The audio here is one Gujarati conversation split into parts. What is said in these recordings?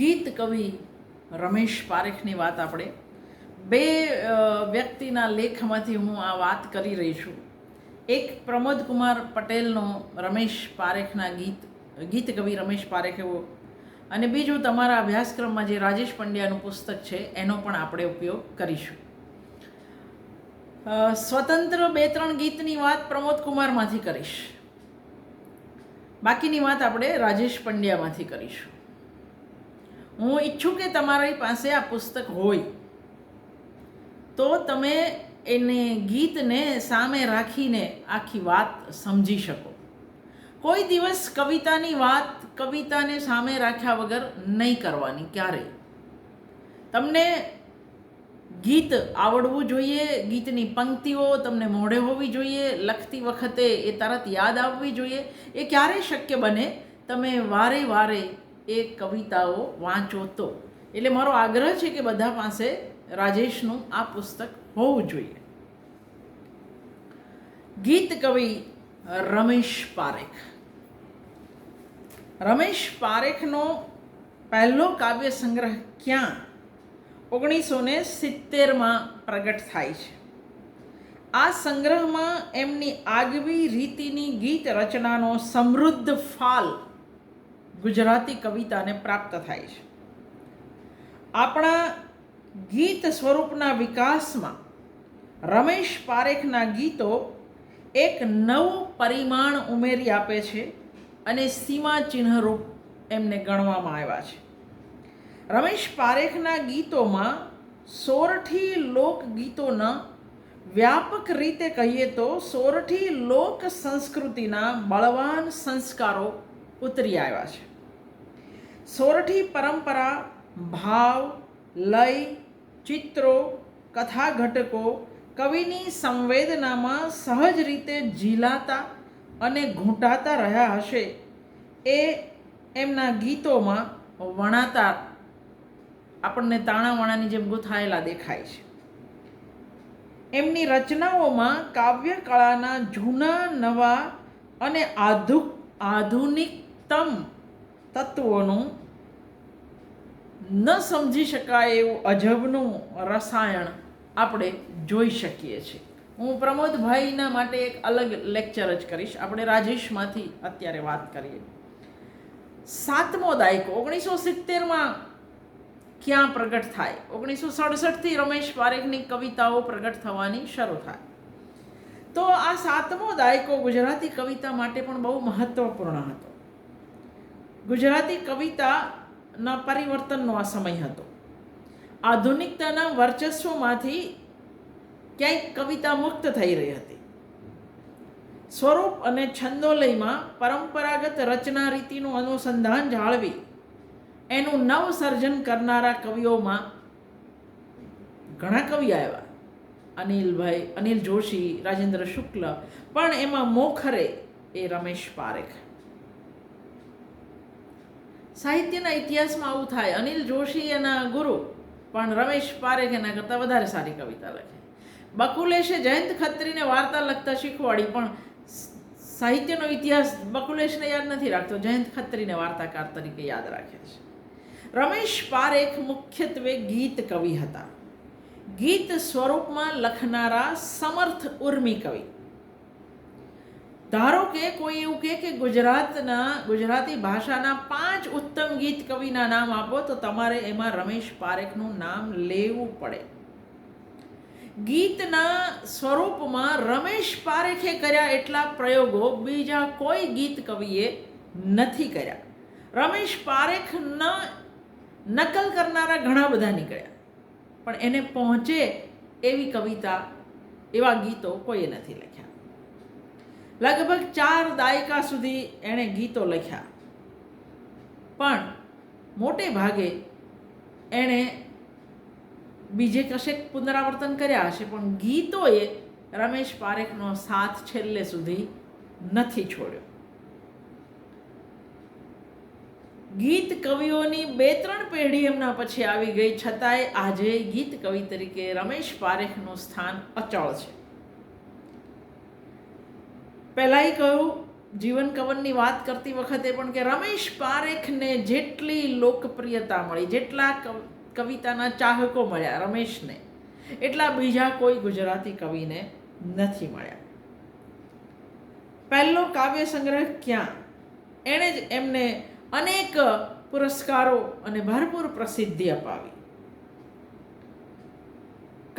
ગીત કવિ રમેશ પારેખની વાત આપણે. બે વ્યક્તિના લેખમાંથી હું આ વાત કરી રહી છું. એક પ્રમોદ કુમાર પટેલનો રમેશ પારેખના ગીત ગીત કવિ રમેશ પારેખ એવો. અને બીજું તમારા અભ્યાસક્રમમાં જે રાજેશ પંડ્યાનું પુસ્તક છે, એનો પણ આપણે ઉપયોગ કરીશું. સ્વતંત્ર બે ત્રણ ગીતની વાત પ્રમોદ કુમારમાંથી કરીશ. બાકીની વાત આપણે રાજેશ પંડ્યામાંથી કરીશું. હું ઈચ્છું કે તમારી પાસે આ પુસ્તક હોય. તો તમે એને ગીતને સામે રાખીને આખી વાત સમજી શકો. કોઈ દિવસ કવિતાની વાત કવિતાને સામે રાખ્યા વગર નહીં કરવાની ક્યારેય. તમને ગીત આવડવું જોઈએ, ગીતની પંક્તિઓ તમને મોઢે હોવી જોઈએ, લખતી વખતે એ તરત યાદ આવવી જોઈએ. એ ક્યારે શક્ય બને તમે વારે વારે એ કવિતાઓ વાંચો તો. એટલે મારો આગ્રહ છે કે બધા પાસે રાજેશનું આ પુસ્તક હોવું જોઈએ. ગીત કવિ રમેશ પારેખ. રમેશ પારેખનો પહેલો કાવ્ય સંગ્રહ ક્યાં? ઓગણીસો ને સિત્તેરમાં પ્રગટ થાય છે. આ સંગ્રહમાં એમની આગવી રીતિની ગીત રચનાનો સમૃદ્ધ ફાલ ગુજરાતી કવિતાને પ્રાપ્ત થાય છે. આપણા ગીત સ્વરૂપના વિકાસમાં રમેશ પારેખના ગીતો એક નવું પરિમાણ ઉમેરી આપે છે અને સીમા ચિહ્નરૂપ એમને ગણવામાં આવ્યા છે. રમેશ પારેખના ગીતોમાં સોરઠી લોકગીતોના વ્યાપક રીતે કહીએ તો સોરઠી લોક સંસ્કૃતિના બળવાન સંસ્કારો ઉતરી આવ્યા છે. સોરઠી પરંપરા, ભાવ, લય, ચિત્રો, કથા ઘટકો કવિની સંવેદનામાં સહજ રીતે ઝીલાતા અને ઘૂંટાતા રહ્યા હશે. એ એમના ગીતોમાં વણાતા આપણને તાણાવાણાની જેમ ગૂંથાયેલા દેખાય છે. એમની રચનાઓમાં કાવ્ય કળાના જૂના, નવા અને આધુ, આધુનિકતમ તત્વોનું ન સમજી શકાય એવું અજબનું રસાયણ આપણે જોઈ શકીએ છીએ. હું પ્રમોદભાઈના માટે એક અલગ લેક્ચર જ કરીશ. આપણે રાજેશમાંથી અત્યારે વાત કરીએ. સાતમો દાયકો, ઓગણીસો સિત્તેરમાં ક્યાં પ્રગટ થાય? ઓગણીસો સડસઠથી રમેશ પારેખની કવિતાઓ પ્રગટ થવાની શરૂ થાય. તો આ સાતમો દાયકો ગુજરાતી કવિતા માટે પણ બહુ મહત્વપૂર્ણ હતો. ગુજરાતી કવિતાના પરિવર્તનનો આ સમય હતો. આધુનિકતાના વર્ચસ્વમાંથી ક્યાંક કવિતા મુક્ત થઈ રહી હતી. સ્વરૂપ અને છંદોલયમાં પરંપરાગત રચના રીતિનું અનુસંધાન જાળવી એનું નવ સર્જન કરનારા કવિઓમાં ઘણા કવિ આવ્યા. અનિલભાઈ, અનિલ જોશી, રાજેન્દ્ર શુક્લ, પણ એમાં મોખરે એ રમેશ પારેખ. સાહિત્યના ઇતિહાસમાં આવું થાય. અનિલ જોશી એના ગુરુ, પણ રમેશ પારેખ એના કરતાં વધારે સારી કવિતા લખે. બકુલેશે જયંત ખત્રીને વાર્તા લખતા શીખવાડી, પણ સાહિત્યનો ઇતિહાસ બકુલેશને યાદ નથી રાખતો. જયંત ખત્રીને વાર્તાકાર તરીકે યાદ રાખે છે. રમેશ પારેખ મુખ્યત્વે ગીત કવિ હતા. ગીત સ્વરૂપમાં લખનારા સમર્થ ઉર્મી કવિ. ધારો કે કોઈ એવું કહે કે ગુજરાતના, ગુજરાતી ભાષાના પાંચ ઉત્તમ ગીત કવિના નામ આપો, તો તમારે એમાં રમેશ પારેખનું નામ લેવું પડે. ગીતના સ્વરૂપમાં રમેશ પારેખે કર્યા એટલા પ્રયોગો બીજા કોઈ ગીત કવિએ નથી કર્યા. રમેશ પારેખના નકલ કરનારા ઘણા બધા નીકળ્યા. પણ એને પહોંચે એવી કવિતા, એવા ગીતો કોઈએ નથી લખ્યા. લગભગ ચાર દાયકા સુધી એણે ગીતો લખ્યા. પણ મોટે ભાગે એણે બીજે કશેક પુનરાવર્તન કર્યા હશે, પણ ગીતોએ રમેશ પારેખનો સાથ છેલ્લે સુધી નથી છોડ્યો. ગીત કવિઓની બે ત્રણ પેઢી એમના પછી આવી ગઈ, છતાંય આજે ગીત કવિ તરીકે રમેશ પારેખનું સ્થાન અચળ છે. પહેલાંય કહ્યું, જીવન કવનની વાત કરતી વખતે પણ કે રમેશ પારેખને જેટલી લોકપ્રિયતા મળી, જેટલા કવ- કવિતાના ચાહકો મળ્યા રમેશને, એટલા બીજા કોઈ ગુજરાતી કવિને નથી મળ્યા. પહેલો કાવ્ય સંગ્રહ ક્યાં? એણે જ એમને અનેક પુરસ્કારો અને ભરપૂર પ્રસિદ્ધિ અપાવી.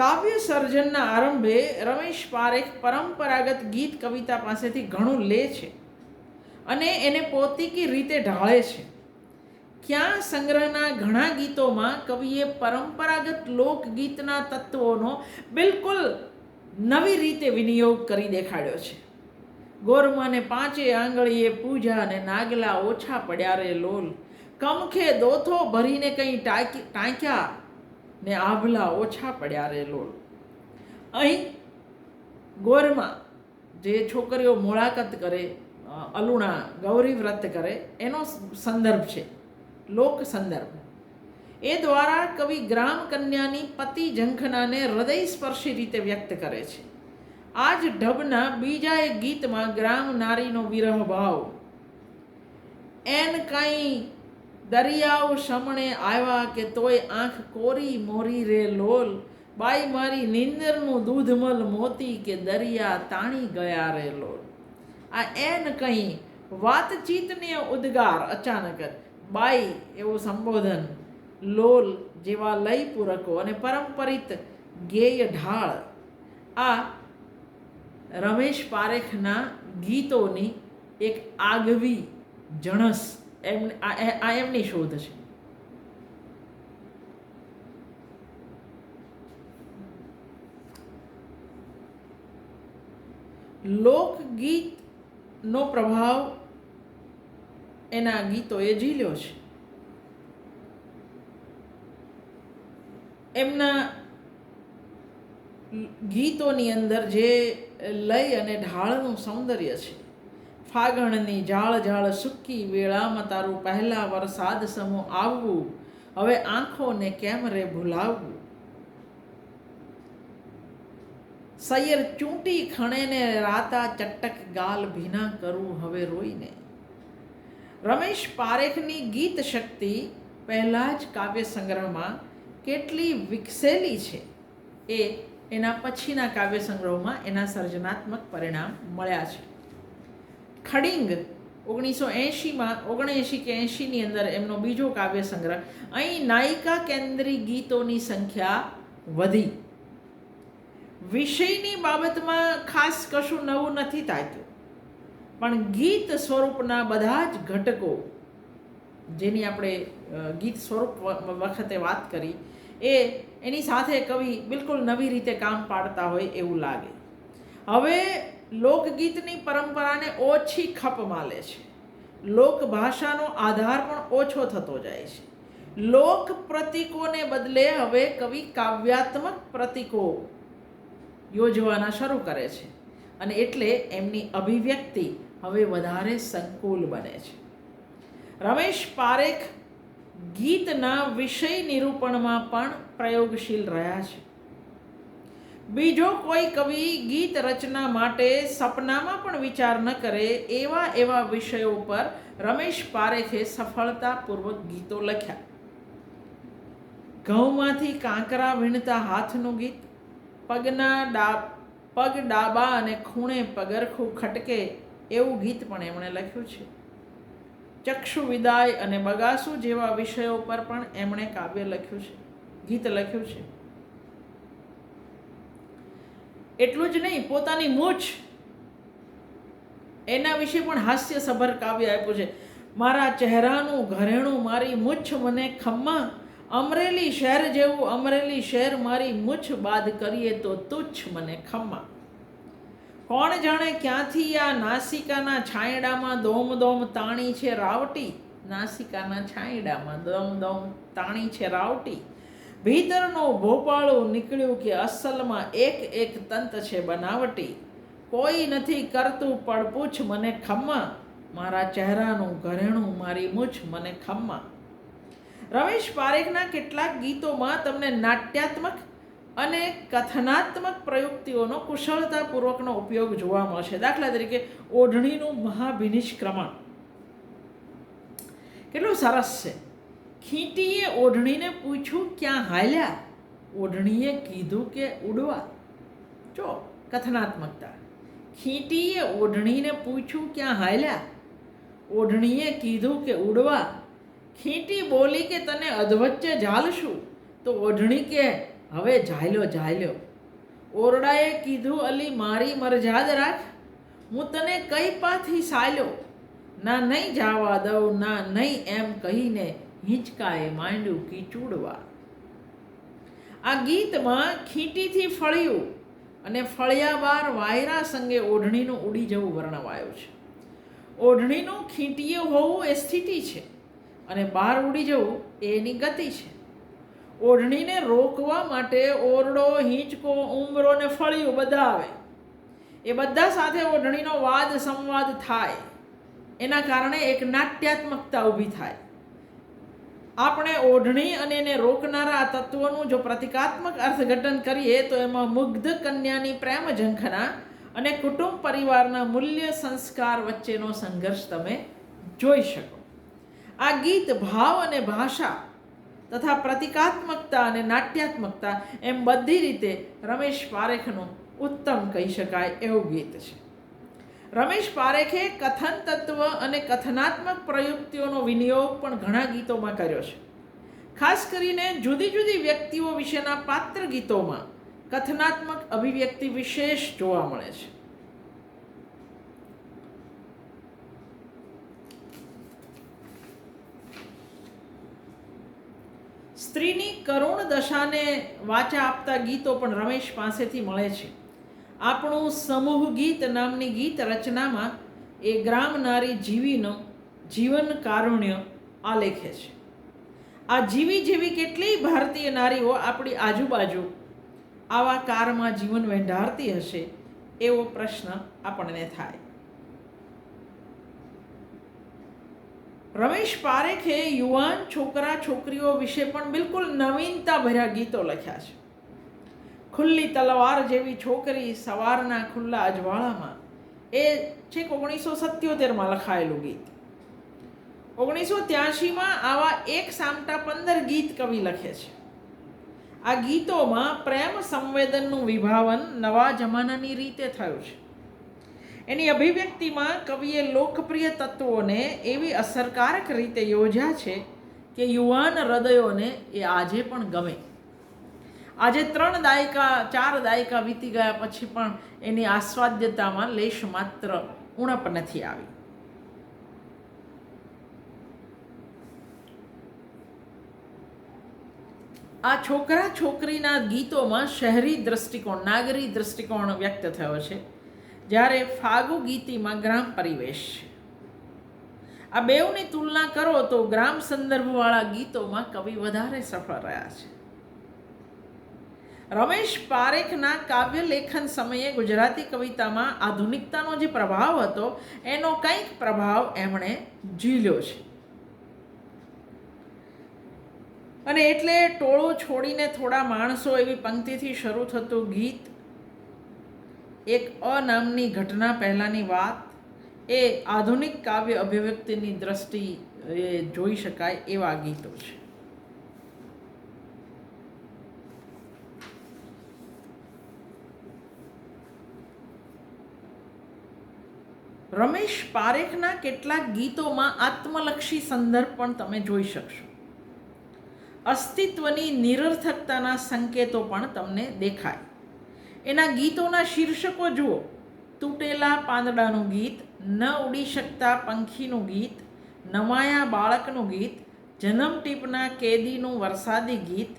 કાવ્ય સર્જનના આરંભે રમેશ પારેખ પરંપરાગત ગીત કવિતા પાસેથી ઘણું લે છે અને એને પોતીકી રીતે ઢાળે છે. ક્યાં સંગ્રહના ઘણા ગીતોમાં કવિએ પરંપરાગત લોકગીતના તત્વોનો બિલકુલ નવી રીતે વિનિયોગ કરી દેખાડ્યો છે. ગોરમાને પાંચે આંગળીએ પૂજા અને નાગલા ઓછા પડ્યા રે લોલ. કમખે દોથો ભરીને કંઈ ટાંકી ટાંક્યા ને આભલા ઓછા પડ્યા રે લોલ અહીં ગોરમાં જે છોકરીઓ મુલાકાત કરે અલુણા ગૌરી વ્રત કરે, એનો સંદર્ભ છે. લોક સંદર્ભ. એ દ્વારા કવિ ગ્રામ કન્યાની પતિ ઝંખનાને હૃદયસ્પર્શી રીતે વ્યક્ત કરે છે. આ જ ઢબના બીજા એક ગીતમાં ગ્રામ નારીનો વિરહ ભાવ. એન કાંઈ દરિયાઓ શમણે આવ્યા કે તોય આંખ કોરી મોરી રે લોલ. બાઈ મારી નિંદરનું દૂધમલ મોતી કે દરિયા તાણી ગયા રે લોલ. આ એન કંઈ વાતચીતને ઉદ્ગાર અચાનક જ. બાઈ, એવું સંબોધન. લોલ જેવા લય પૂરકો અને પરંપરિત ગેય ઢાળ. આ રમેશ પારેખના ગીતોની એક આગવી જણસ એમ, આ એમની શોધ છે. લોકગીતનો પ્રભાવ એના ગીતોએ ઝીલ્યો છે. એમના ગીતોની અંદર જે લય અને ઢાળનું સૌંદર્ય છે. ફાગણની ઝાળ ઝાળ સૂકી વેળામાં તારું પહેલા વરસાદ સમો આવવું. હવે આંખોને કેમ રે ભૂલાવવું? સૈયર ચૂંટી ખણેને રાતા ચટક ગાલ ભીના કરું હવે રોઈને. રમેશ પારેખની ગીત શક્તિ પહેલાં જ કાવ્ય સંગ્રહમાં કેટલી વિકસેલી છે એ એના પછીના કાવ્ય સંગ્રહમાં એના સર્જનાત્મક પરિણામ મળ્યા છે. ખડિંગ ઓગણીસો એંશીમાં, ઓગણએંશી કે એંશીની અંદર એમનો બીજો કાવ્ય સંગ્રહ, અહીં નાયિકા કેન્દ્રી ગીતોની સંખ્યા વધી. વિષયની બાબતમાં ખાસ કશું નવું નથી તાક્યું પણ ગીત સ્વરૂપના બધા જ ઘટકો, જેની આપણે ગીત સ્વરૂપ વખતે વાત કરી, એ એની સાથે કવિ બિલકુલ નવી રીતે કામ પાડતા હોય એવું લાગે. હવે લોકગીતની પરંપરાને ઓછી ખપ માલે છે. લોકભાષાનો આધાર પણ ઓછો થતો જાય છે. લોક પ્રતીકોને બદલે હવે કવિ કાવ્યાત્મક પ્રતીકો યોજવાના શરૂ કરે છે અને એટલે એમની અભિવ્યક્તિ હવે વધારે સંકુલ બને છે. રમેશ પારેખ ગીતના વિષય નિરૂપણમાં પણ પ્રયોગશીલ રહ્યા છે. બીજો કોઈ કવિ ગીત રચના માટે સપનામાં પણ વિચાર ન કરે એવા એવા વિષયો પર રમેશ પારેખે સફળતાપૂર્વક ગીતો લખ્યા. ઘઉંમાંથી કાંકરા વીણતા હાથનું ગીત, પગના ડા, પગ ડાબા અને ખૂણે પગરખું ખટકે એવું ગીત પણ એમણે લખ્યું છે. ચક્ષુ વિદાય અને બગાસુ જેવા વિષયો પર પણ એમણે કાવ્ય લખ્યું છે, ગીત લખ્યું છે. એટલું જ નહીં, પોતાની મૂછ. એના વિશે પણ હાસ્યસભર કાવ્ય આપ્યું છે. મારા ચહેરાનું ઘરેણું, મારી મૂછ મને ખમ્મા. અમરેલી શહેર જેવું અમરેલી શહેર, મારી મૂછ બાદ કરીએ તો તુચ્છ મને ખમ્મા. કોણ જાણે ક્યાંથી આ નાસિકાના છાંયડામાં દોમ દોમ તાણી છે રાવટી? નાસિકાના છાંયડામાં દોમ દોમ તાણી છે રાવટી. ભીતરનો ભોપાળું નીકળ્યું કે અસલમાં એક એક તંત છે બનાવટી. કોઈ નથી કરતું પડપૂછ મને ખમ્મા. મારા ચહેરાનું ઘરેણું મારી મૂછ મને ખમ્મા. રમેશ પારેખના કેટલાક ગીતોમાં તમને નાટ્યાત્મક અને કથનાત્મક પ્રયુક્તિઓનો કુશળતાપૂર્વકનો ઉપયોગ જોવા મળશે. દાખલા તરીકે, ઓઢણીનું મહાભિનિષ્ક્રમણ. કેટલું સરસ છે. ખીટીએ ઓઢણીને પૂછ્યું, ક્યાં હાલ્યા? ઓઢણીએ કીધું કે, ઉડવા. જો, કથનાત્મકતા. ખીંટીએ ઓઢણીને પૂછ્યું, ક્યાં હાલ્યા? ઓઢણીએ કીધું કે, ઉડવા. ખીંટી બોલી કે, તને અધવચ્ચે ઝાલશું. તો ઓઢણી કે, હવે ઝાલ્યો ઝાલ્યો. ઓરડાએ કીધું, અલી, મારી મરજાદ રાખ. હું તને કઈ પાથી સાલ્યો? ના નહીં જાવા દઉં, ના નહીં એમ કહીને હિંચકાએ માંડ્યું કીચુડવા આ ગીતમાં ખીંટીથી ફળ્યું અને ફળ્યા બાર વાયરા સંગે ઓઢણીનું ઉડી જવું વર્ણવાયું છે. ઓઢણીનું ખીંટીએ હોવું એ સ્થિતિ છે અને બહાર ઉડી જવું એ એની ગતિ છે. ઓઢણીને રોકવા માટે ઓરડો, હિંચકો, ઉમરો ને ફળિયું બધા આવે. એ બધા સાથે ઓઢણીનો વાદ સંવાદ થાય. એના કારણે એક નાટ્યાત્મકતા ઊભી થાય. આપણે ઓઢણી અને એને રોકનારા આ તત્વોનું જો પ્રતિકાત્મક અર્થઘટન કરીએ, તો એમાં મુગ્ધ કન્યાની પ્રેમ ઝંખના અને કુટુંબ પરિવારના મૂલ્ય સંસ્કાર વચ્ચેનો સંઘર્ષ તમે જોઈ શકો. આ ગીત ભાવ અને ભાષા તથા પ્રતિકાત્મકતા અને નાટ્યાત્મકતા એમ બધી રીતે રમેશ પારેખનું ઉત્તમ કહી શકાય એવું ગીત છે. રમેશ પારેખે કથન તત્વ અને કથનાત્મક પ્રયુક્તિઓનો વિનિયોગ પણ ઘણા ગીતોમાં કર્યો છે. ખાસ કરીને જુદી જુદી વ્યક્તિઓ વિશેના પાત્ર ગીતોમાં કથનાત્મક અભિવ્યક્તિ વિશેષ જોવા મળે છે. સ્ત્રીની કરુણ દશાને વાચા આપતા ગીતો પણ રમેશ પાસેથી મળે છે. આપણું સમૂહ ગીત નામની ગીત રચનામાં એ ગ્રામ નારી જીવીનો જીવન કારુણ્ય આલેખે છે. આ જીવી જેવી કેટલીય ભારતીય નારીઓ આપણી આજુબાજુ આવા કારમાં જીવન વેંઢારતી હશે એવો પ્રશ્ન આપણને થાય. રમેશ પારેખે યુવાન છોકરા છોકરીઓ વિશે પણ બિલકુલ નવીનતા ભર્યા ગીતો લખ્યા છે. ખુલ્લી તલવાર જેવી છોકરી સવારના ખુલ્લા અજવાળામાં. એ છેક ઓગણીસો સત્યોતેરમાં લખાયેલું ગીત. ઓગણીસો ત્યાસીમાં આવા એક સામટા પંદર ગીત કવિ લખે છે. આ ગીતોમાં પ્રેમ સંવેદનનું વિભાવન નવા જમાનાની રીતે થયું છે. એની અભિવ્યક્તિમાં કવિએ લોકપ્રિય તત્વોને એવી અસરકારક રીતે યોજ્યા છે કે યુવાન હૃદયોને એ આજે પણ ગમે. આજે ત્રણ દાયકા, ચાર દાયકા વીતી ગયા પછી પણ એની આસ્વાદ્યતામાં લેશ માત્ર ઉણપ નથી આવી. આ છોકરા છોકરીના ગીતોમાં શહેરી દ્રષ્ટિકોણ, નાગરી દ્રષ્ટિકોણ વ્યક્ત થયો છે. જ્યારે ફાગુ ગીતીમાં ગ્રામ પરિવેશ આ બેઉની તુલના કરો તો ગ્રામ સંદર્ભવાળા ગીતોમાં કવિ વધારે સફળ રહ્યા છે. રમેશ પારેખના કાવ્ય લેખન સમયે ગુજરાતી કવિતામાં આધુનિકતાનો જે પ્રભાવ હતો, એનો કંઈક પ્રભાવ એમણે ઝીલ્યો છે. અને એટલે ટોળો છોડીને થોડા માણસો એવી પંક્તિથી શરૂ થતું ગીત, એક અનામની ઘટના પહેલાંની વાત, એ આધુનિક કાવ્ય અભિવ્યક્તિની દ્રષ્ટિ જોઈ શકાય એવા ગીતો છે. રમેશ પારેખના કેટલાક ગીતોમાં આત્મલક્ષી સંદર્ભ પણ તમે જોઈ શકશો. અસ્તિત્વની નિરર્થકતાના સંકેતો પણ તમને દેખાય. એના ગીતોના શીર્ષકો જુઓ. તૂટેલા પાંદડાનું ગીત, ન ઉડી શકતા પંખીનું ગીત, નમાયા બાળકનું ગીત, જન્મ ટીપના કેદીનું વરસાદી ગીત,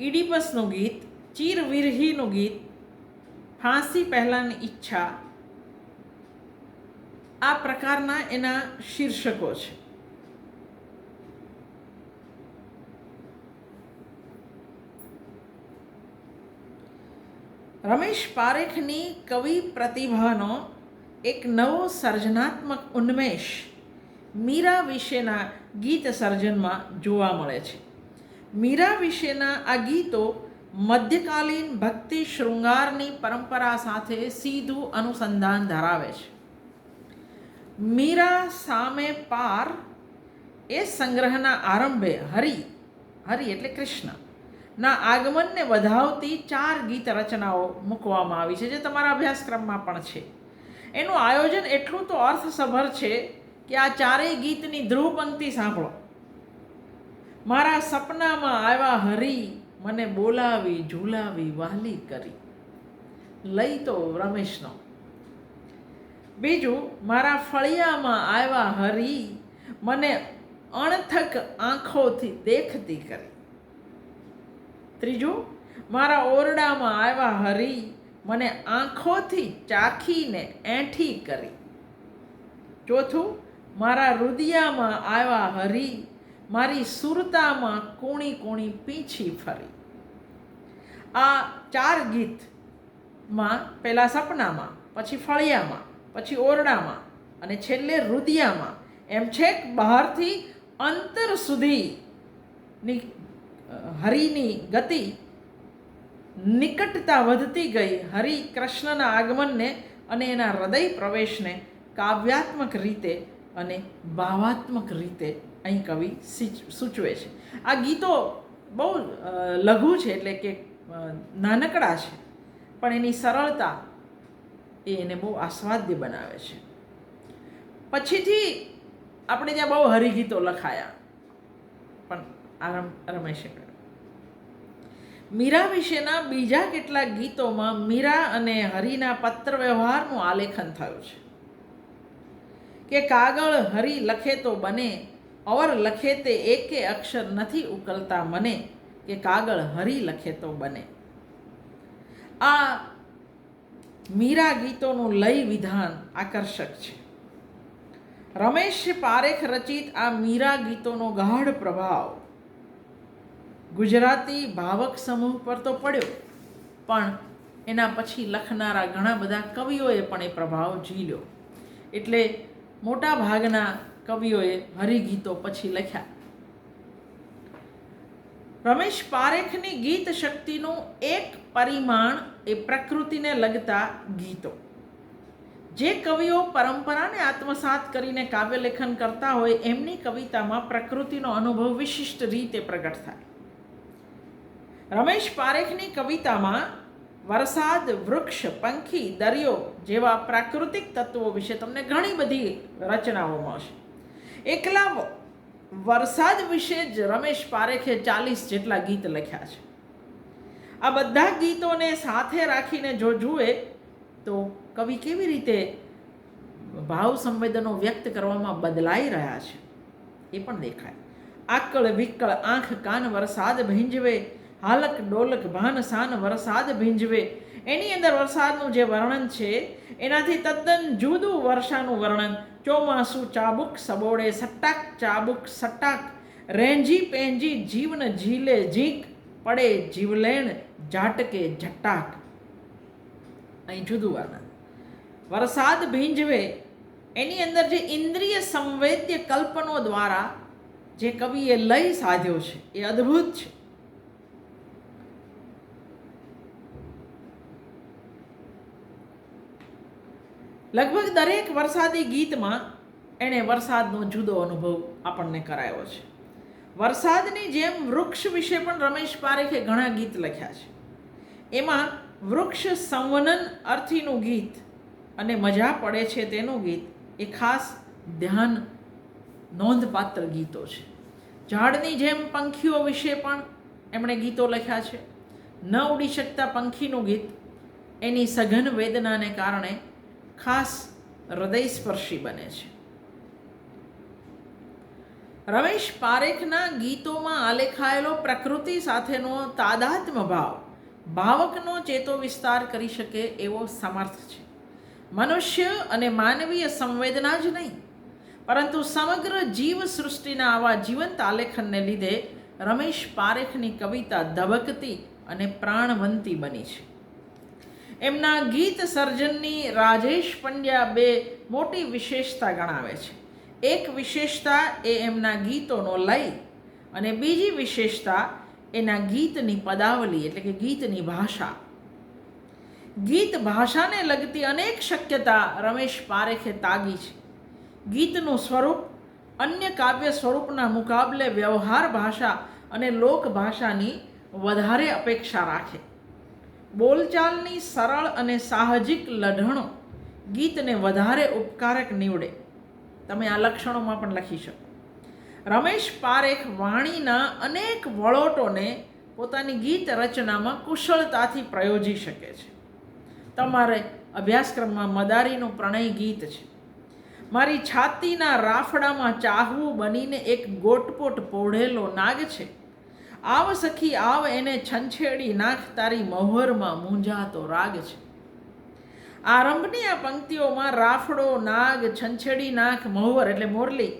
ઇડિપસનું ગીત ચીર વિરહીનું ગીત, ફાંસી પહેલાંની ઈચ્છા આ પ્રકારના એના શીર્ષકો છે. રમેશ પારેખની કવિ પ્રતિભાનો એક નવો સર્જનાત્મક ઉન્મેષ મીરા વિશેના ગીત સર્જનમાં જોવા મળે છે. મીરા વિશેના આ ગીતો મધ્યકાલીન ભક્તિ શૃંગારની પરંપરા સાથે સીધું અનુસંધાન ધરાવે છે. મીરા સામે પાર એ સંગ્રહના આરંભે હરિ હરિ એટલે કૃષ્ણ. ના આગમનને વધાવતી ચાર ગીત રચનાઓ મૂકવામાં આવી છે, જે તમારા અભ્યાસક્રમમાં પણ છે. એનું આયોજન એટલું તો અર્થસભર છે કે આ ચારેય ગીતની ધ્રુવ પંક્તિ સાંભળો. મારા સપનામાં આવ્યા હરી, મને બોલાવી ઝૂલાવી વાલી કરી. લઈ તો રમેશનો. બીજું, મારા ફળિયામાં આવ્યા હરી મને અણથક આંખોથી દેખતી કરી. ત્રીજું, મારા ઓરડામાં આવ્યા હરી મને આંખોથી ચાખીને એઠી કરી. ચોથું, મારા રુદિયામાં આવ્યા હરી મારી સુરતામાં કોણી કોણી પીછી ફરી. આ ચાર ગીતમાં પહેલાં સપનામાં, પછી ફળિયામાં. પછી ઓરડામાં અને છેલ્લે રુદિયામાં. એમ છેક બહારથી અંતર સુધીની હરિની ગતિ નિકટતા વધતી ગઈ. હરિ કૃષ્ણના આગમનને અને એના હૃદય પ્રવેશને કાવ્યાત્મક રીતે અને ભાવાત્મક રીતે અહીં કવિ સૂચવે છે. આ ગીતો બહુ લઘુ છે એટલે કે નાનકડા છે. પણ એની સરળતા એ એને બહુ આસ્વાદ્ય બનાવે છે. પછીથી આપણે ત્યાં બહુ હરિગીતો લખાયા. પણ આરામ રમેશે મીરા વિશેના બીજા કેટલાક ગીતોમાં મીરા અને હરિના પત્ર વ્યવહારનું આલેખન થયું છે. કે કાગળ હરી લખે તો બને, અવર લખે તે એકે અક્ષર નથી ઉકલતા મને, કે કાગળ હરી લખે તો બને. આ મીરા ગીતોનું લય વિધાન આકર્ષક છે. રમેશ પારેખ રચિત આ મીરા ગીતોનો ગાઢ પ્રભાવ ગુજરાતી ભાવક સમૂહ પર તો પડ્યો, પણ એના પછી લખનારા ઘણા બધા કવિઓએ પણ એ પ્રભાવ ઝીલ્યો એટલે મોટા ભાગના કવિઓએ હરિગીતો પછી લખ્યા. રમેશ પારેખની ગીત શક્તિનું એક પરિમાણ એ પ્રકૃતિને લગતા ગીતો. જે કવિઓ પરંપરાને આત્મસાત કરીને કાવ્યલેખન કરતા હોય, એમની કવિતામાં પ્રકૃતિનો અનુભવ વિશિષ્ટ રીતે પ્રગટ થાય. રમેશ પારેખની કવિતામાં, વરસાદ, વૃક્ષ, પંખી, દરિયો જેવા પ્રાકૃતિક તત્વો વિશે તમને ઘણી બધી રચનાઓ મળશે. એકલા વરસાદ વિશે જ રમેશ પારેખે ચાલીસ જેટલા ગીત લખ્યા છે. આ બધા ગીતોને સાથે રાખીને જો જુએ, તો કવિ કેવી રીતે ભાવ સંવેદનો વ્યક્ત કરવામાં બદલાઈ રહ્યા છે, એ પણ દેખાય. આકળ વિકળ આંખ કાન વરસાદ ભીંજવે, હાલક ડોલક ભાન સાન વરસાદ ભીંજવે એની અંદર વરસાદનું જે વર્ણન છે, એનાથી તદ્દન જુદું વર્ષાનું વર્ણન. ચોમાસું, ચાબુક, સબોડે, સટ્ટાક, ચાબુક, સટ્ટાક. રેંજી, પેંજી, જીવન, ઝીલે, ઝીંક. પડે, જીવલેણ, ઝાટકે, ઝટ્ટાક. અહીં જુદું વર્ણન. વરસાદ ભીંજવે, એની અંદર જે ઇન્દ્રિય સંવેદ્ય કલ્પનો દ્વારા જે કવિએ લય સાધ્યો છે, એ અદ્ભુત છે. લગભગ દરેક વરસાદી ગીતમાં એણે વરસાદનો જુદો અનુભવ આપણને કરાયો છે. વરસાદની જેમ વૃક્ષ વિશે પણ રમેશ પારેખે ઘણા ગીત લખ્યા છે. એમાં વૃક્ષ સંવનન અર્થીનું ગીત અને મજા પડે છે તેનું ગીત એ ખાસ ધ્યાન નોંધપાત્ર ગીતો છે. ઝાડની જેમ પંખીઓ વિશે પણ એમણે ગીતો લખ્યા છે. ન ઉડી શકતા પંખીનું ગીત એની સઘન વેદનાને કારણે ખાસ હૃદયસ્પર્શી બને છે. રમેશ પારેખના ગીતોમાં આલેખાયેલો પ્રકૃતિ સાથેનો તાદાત્મ ભાવ ભાવકનો ચેતો વિસ્તાર કરી શકે એવો સમર્થ છે. મનુષ્ય અને માનવીય સંવેદના જ નહીં, પરંતુ સમગ્ર જીવ સૃષ્ટિના આવા જીવંત આલેખનને લીધે રમેશ પારેખની કવિતા ધબકતી અને પ્રાણવંતી બની છે. એમના ગીત સર્જનની રાજેશ પંડ્યા બે મોટી વિશેષતા ગણાવે છે. એક વિશેષતા એ એમના ગીતોનો લય અને બીજી વિશેષતા એના ગીતની પદાવલી, એટલે કે ગીતની ભાષા. ગીત ભાષાને લગતી અનેક શક્યતા રમેશ પારેખે તાગી છે. ગીતનું સ્વરૂપ, અન્ય કાવ્ય સ્વરૂપના મુકાબલે વ્યવહાર ભાષા અને લોકભાષાની વધારે અપેક્ષા રાખે. બોલચાલની સરળ અને સાહજિક લઢણો ગીતને વધારે ઉપકારક નીવડે. તમે આ લક્ષણોમાં પણ લખી શકો. રમેશ પારેખ વાણીના અનેક વળોટોને પોતાની ગીત રચનામાં કુશળતાથી પ્રયોજી શકે છે. તમારે અભ્યાસક્રમમાં મદારીનું પ્રણય ગીત છે. મારી છાતીના રાફડામાં ચાહવું બનીને એક ગોટપોટ પોઢેલો નાગ છે. આવ સખી, આવ એને છંછેડી નાખ, તારી મહોરમાં મૂંઝાતો રાગ છે. આરંભની આ પંક્તિઓમાં રાફડો, નાગ, છંછેડી નાખ મહોવર એટલે મોરલી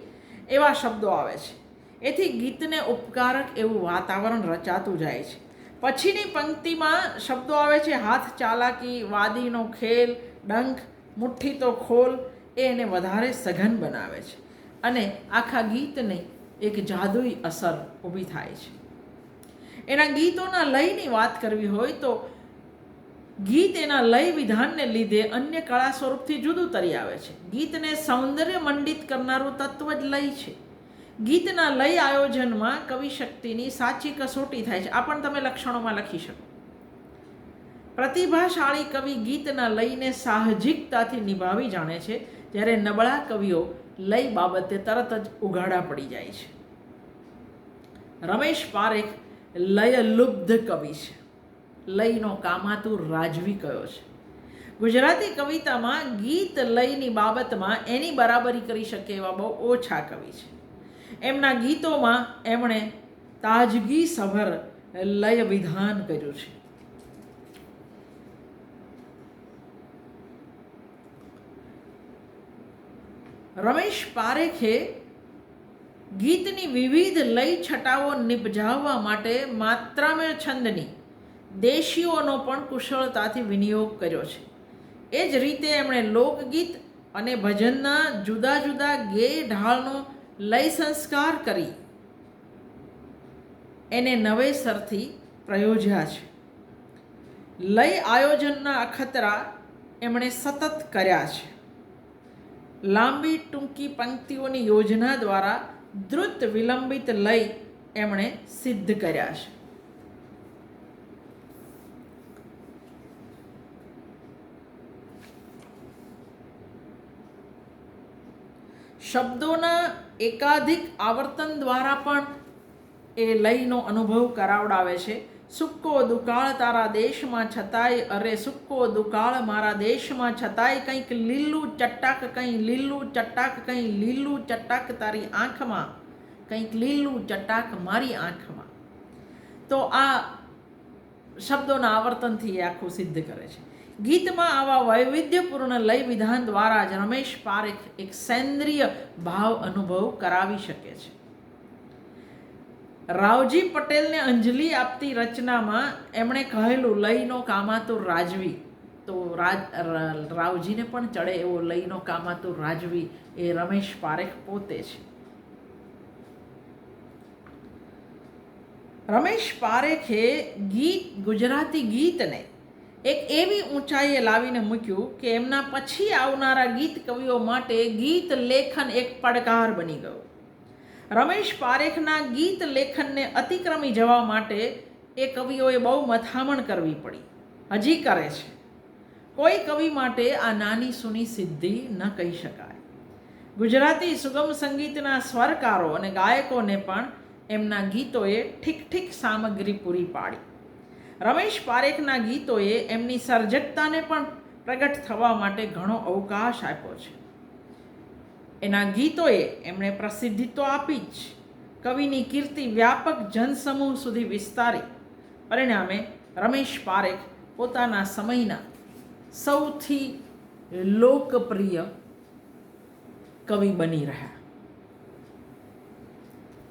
એવા શબ્દો આવે છે. એથી ગીતને ઉપકારક એવું વાતાવરણ રચાતું જાય છે. પછીની પંક્તિમાં શબ્દો આવે છે, હાથ ચાલાકી, વાદીનો ખેલ, ડંખ મુઠ્ઠી તો ખોલ, એ એને વધારે સઘન બનાવે છે. અને આખા ગીતને એક જાદુઈ અસર ઊભી થાય છે. એના ગીતોના લયની વાત કરવી હોય તો ગીત એના લય વિધાનને લીધે અન્ય કળા સ્વરૂપથી જુદું તરી આવે છે. ગીતને સૌંદર્ય મંડિત કરનારું તત્વ જ લય છે. ગીતના લય આયોજનમાં કવિ શક્તિની સાચી કસોટી થાય છે. આ પણ તમે લક્ષણોમાં લખી શકો. પ્રતિભાશાળી કવિ ગીતના લયને સાહજિકતાથી નિભાવી જાણે છે, જ્યારે નબળા કવિઓ લય બાબતે તરત જ ઉઘાડા પડી જાય છે. રમેશ પારેખ લય લુબ્ધ કવિ છે. લયનો કામાતુર રાજવી કયો છે. ગુજરાતી કવિતામાં ગીત લયની બાબતમાં એની બરાબરી કરી શકે એવા બહુ ઓછા કવિ છે. એમના ગીતોમાં એમણે તાજગી સભર લય વિધાન કર્યું છે. રમેશ પારેખે ગીતની વિવિધ લય છટાઓ નિપજાવવા માટે માત્રામેળ છંદની દેશીઓનો પણ કુશળતાથી વિનિયોગ કર્યો છે. એ જ રીતે એમણે લોકગીત અને ભજનના જુદા જુદા ગેય ઢાળનો લય સંસ્કાર કરી. એને નવેસરથી પ્રયોજ્યા છે. લય આયોજનના અખતરા એમણે સતત કર્યા છે. લાંબી ટૂંકી પંક્તિઓની યોજના દ્વારા દ્રુત વિલંબિત લય એમણે સિદ્ધ કર્યા છે. શબ્દોના એકાધિક આવર્તન દ્વારા પણ એ લયનો અનુભવ કરાવડાવે છે. સુક્કો દુકાળ તારા દેશમાં છતાંય, અરે સુક્કો દુકાળ મારા દેશમાં છતાંય કંઈક લીલું ચટાક, કંઈ લીલું ચટાક, કંઈ લીલું ચટાક તારી આંખમાં, કંઈક લીલું ચટાક મારી આંખમાં. તો આ શબ્દોના આવર્તનથી એ આખું સિદ્ધ કરે છે. ગીતમાં આવા વૈવિધ્યપૂર્ણ લય વિધાન દ્વારા જ રમેશ પારેખ એક સેન્દ્રિય ભાવ અનુભવ કરાવી શકે છે. રાવજી પટેલને અંજલિ આપતી રચનામાં એમણે કહેલું, લયનો કામાતુર રાજવી. તો રાજ રાવજીને પણ ચડે એવો, લયનો કામાતુર રાજવી એ રમેશ પારેખ પોતે છે. રમેશ પારેખે ગીત, ગુજરાતી ગીતને એક એવી ઊંચાઈએ લાવીને મૂક્યું કે એમના પછી આવનારા ગીત કવિઓ માટે ગીત લેખન એક પડકાર બની ગયો. રમેશ પારેખના ગીત લેખનને અતિક્રમી જવા માટે એ કવિઓએ બહુ મથામણ કરવી પડી. હજી કરે છે. કોઈ કવિ માટે આ નાની સુની સિદ્ધિ ન કહી શકાય. ગુજરાતી સુગમ સંગીતના સ્વરકારો અને ગાયકોને પણ એમના ગીતોએ ઠીક ઠીક સામગ્રી પૂરી પાડી. રમેશ પારેખના ગીતોએ એમની સર્જકતાને પણ પ્રગટ થવા માટે ઘણો અવકાશ આપ્યો છે. એના ગીતોએ એમણે પ્રસિદ્ધિ તો આપી જ કવિની કીર્તિ વ્યાપક જનસમૂહ સુધી વિસ્તારી. પરિણામે રમેશ પારેખ પોતાના સમયના સૌથી લોકપ્રિય કવિ બની રહ્યા.